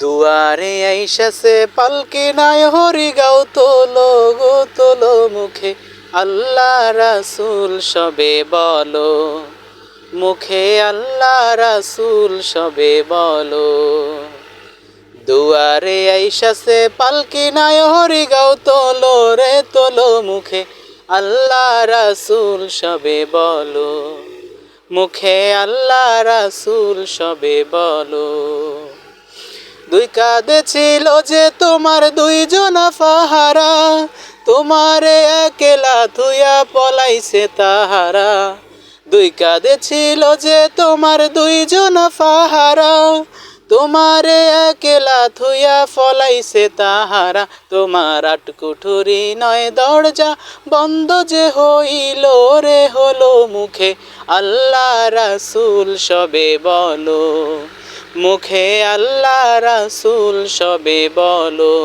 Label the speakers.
Speaker 1: দুয়ারে আইসাছে পালকি নাই হরি গাও তোলো গো তোলো মুখে। আল্লাহ রাসূল সবে বলো, মুখে আল্লাহ রাসূল সবে বলো। দুয়ারে আইসাছে পালকি নাই হরি গাও তোলো রে তোলো মুখে, আল্লাহ রাসূল সবে বলো, মুখে আল্লাহ রাসূল সবে বলো। দুই কাঁধে ছিল যে তোমার দুইজন ফাহারা তোমারে একেলা থুয়া পলাইছে তাহারা। দুই কাঁধে ছিল যে তোমার দুইজন ফাহারা তোমারে একেলা থুয়া ফলাইছে তাহারা। তোমার আটকুঠুরি নয় দরজা বন্ধ যে হইল রে হলো মুখে। আল্লাহ রাসূল সবে বলো। মুখে আল্লাহ রাসুল সবে বলো।